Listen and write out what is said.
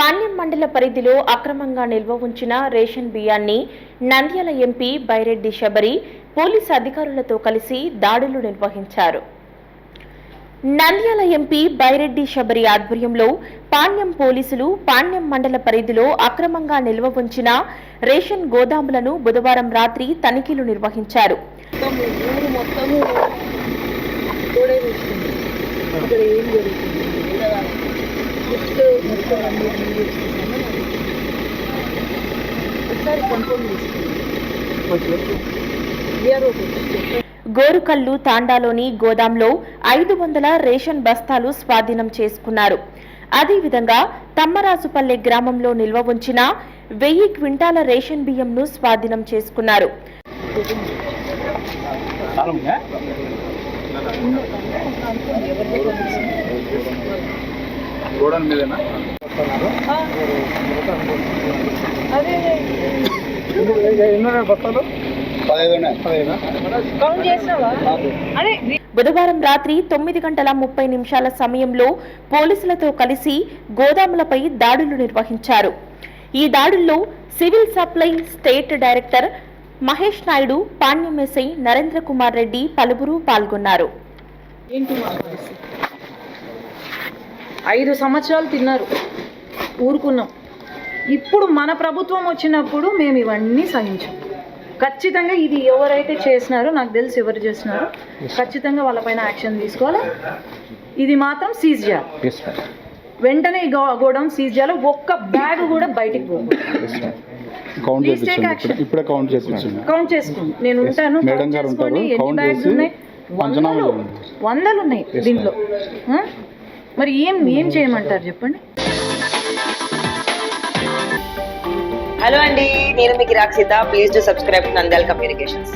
పాణ్యం మండల పరిధిలో అక్రమంగా నిల్వ ఉంచిన రేషన్ బియ్యాన్ని నంద్యాల ఎంపీ బైరెడ్డి శబరి పోలీసు అధికారులతో కలిసి దాడులు నిర్వహించారు. నంద్యాల ఎంపీ బైరెడ్డి శబరి ఆధ్వర్యంలో పాణ్యం పోలీసులు పాణ్యం మండల పరిధిలో అక్రమంగా నిల్వ ఉంచిన రేషన్ గోదాములను బుధవారం రాత్రి తనిఖీలు నిర్వహించారు. మొత్తము ఇక్కడ ఏం జరుగుతుంది? మొత్తం అన్ని ఒకసారి గోరుకల్లు తాండాలోని గోదాంలో ఐదు వందల రేషన్ బస్తాలు స్వాధీనం చేసుకున్నారు. అదేవిధంగా తమ్మరాజుపల్లె గ్రామంలో నిల్వ ఉంచిన వెయ్యి క్వింటాల రేషన్ బియ్యంను స్వాధీనం చేసుకున్నారు. గోడౌన్ మీదేనా? బస్తాలు? బుధవారం రాత్రి తొమ్మిది గంటల ముప్పై నిమిషాల సమయంలో పోలీసులతో కలిసి గోదాములపై దాడులు నిర్వహించారు. ఈ దాడుల్లో civil supply state director Mahesh Naidu Panyam SI Narendra Kumar Reddy పలువురు పాల్గొన్నారు. ఏంటి మా పరిస్థితి? ఐదు సంవత్సరాలు తిన్నారు. ఊరుకున్నాం. ఇప్పుడు మన ప్రభుత్వం వచ్చినప్పుడు మేము ఇవన్నీ సహించాం. ఖచ్చితంగా ఇది ఎవరైతే చేసినారో నాకు తెలిసి ఎవరు చేసినారో ఖచ్చితంగా వాళ్ళపైన యాక్షన్ తీసుకోవాలి. ఇది మాత్రం సీజ్ చేయాలి. వెంటనే గోడౌన్ సీజ్ చేయాలి. ఒక్క బ్యాగ్ కూడా బయటికి పోకూడదు. కౌంట్. ఇప్పుడే- కౌంట్ కౌంట్ చేసుకోండి నేను ఉంటాను మేడం గారు ఉంటారు. కౌంట్ చేసి వందలు. ఉన్నాయి దీంట్లో? మరి ఏం ఏం చేయమంటారు చెప్పండి. హలో అండి నేను మీకు Rakshitha please to subscribe Nandyal communications